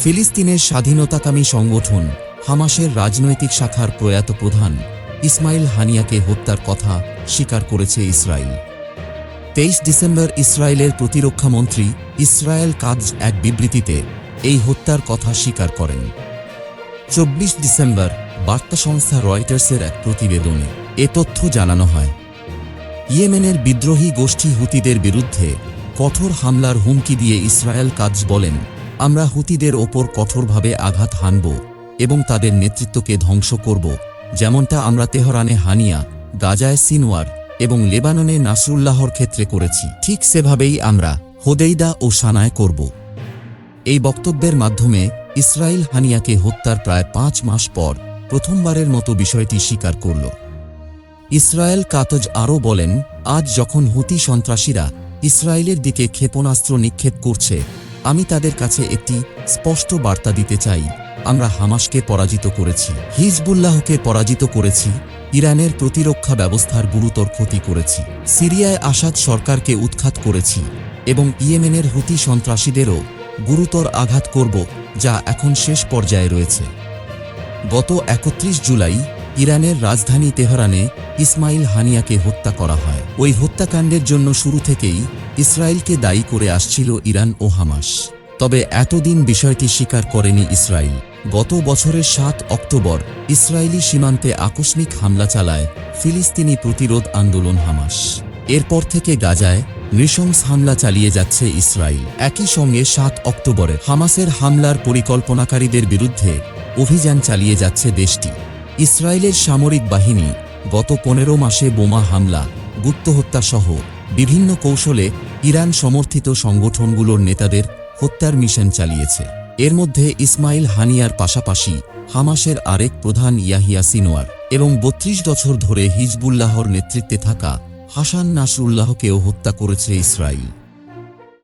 ফিলিস্তিনের স্বাধীনতাকামী সংগঠন হামাসের রাজনৈতিক শাখার প্রয়াত প্রধান ইসমাইল হানিয়াকে হত্যার কথা স্বীকার করেছে ইসরায়েল তেইশ ডিসেম্বর ইসরায়েলের প্রতিরক্ষামন্ত্রী ইসরায়েল কাজ এক বিবৃতিতে এই হত্যার কথা স্বীকার করেন। চব্বিশ ডিসেম্বর বার্তা সংস্থা রয়টার্সের এক প্রতিবেদনে এ তথ্য জানানো হয়। ইয়েমেনের বিদ্রোহী গোষ্ঠী হুতিদের বিরুদ্ধে কঠোর হামলার হুমকি দিয়ে ইসরায়েল কাজ বলেন আমরা হুতিদের ওপর কঠোরভাবে আঘাত হানব এবং তাদের নেতৃত্বকে ধ্বংস করব, যেমনটা আমরা তেহরানে হানিয়া, গাজায় সিনওয়ার এবং লেবাননে নাসরুল্লাহর ক্ষেত্রে করেছি। ঠিক সেভাবেই আমরা হোদেইদা ও সানায় করব। এই বক্তব্যের মাধ্যমে ইসরায়েল হানিয়াকে হত্যার প্রায় পাঁচ মাস পর প্রথমবারের মতো বিষয়টি স্বীকার করল। ইসরায়েল কাতজ আরও বলেন, আজ যখন হুতি সন্ত্রাসীরা ইসরায়েলের দিকে ক্ষেপণাস্ত্র নিক্ষেপ করছে আমি তাদের কাছে একটি স্পষ্ট বার্তা দিতে চাই। আমরা হামাসকে পরাজিত করেছি। হিজবুল্লাহকে পরাজিত করেছি। ইরানের প্রতিরক্ষা ব্যবস্থার গুরুতর ক্ষতি করেছি। সিরিয়ায় আসাদ সরকারকে উৎখাত করেছি এবং ইয়েমেনের হুতি সন্ত্রাসীদেরও গুরুতর আঘাত করব, যা এখন শেষ পর্যায়ে রয়েছে। গত একত্রিশ জুলাই ইরানের রাজধানী তেহরানে ইসমাইল হানিয়াকে হত্যা করা হয়। ওই হত্যাকাণ্ডের জন্য শুরু থেকেই ইসরায়েলকে দায়ী করে আসছিল ইরান ও হামাস। তবে এতদিন বিষয়টি স্বীকার করেনি ইসরায়েল গত বছরের সাত অক্টোবর ইসরায়েলি সীমান্তে আকস্মিক হামলা চালায় ফিলিস্তিনি প্রতিরোধ আন্দোলন হামাস। এরপর থেকে গাজায় নৃশংস হামলা চালিয়ে যাচ্ছে ইসরায়েল একই সঙ্গে সাত অক্টোবরে হামাসের হামলার পরিকল্পনাকারীদের বিরুদ্ধে অভিযান চালিয়ে যাচ্ছে দেশটি। ইসরায়েলের সামরিক বাহিনী গত পনেরো মাসে বোমা হামলা গুপ্তহত্যাসহ বিভিন্ন কৌশলে ইরান সমর্থিত সংগঠনগুলোর নেতাদের হত্যার মিশন চালিয়েছে। এর মধ্যে ইসমাইল হানিয়ার পাশাপাশি হামাসের আরেক প্রধান ইয়াহিয়া সিনোয়ার এবং বত্রিশ বছর ধরে হিজবুল্লাহর নেতৃত্বে থাকা হাসান নাসরুল্লাহকেও হত্যা করেছে ইসরায়েল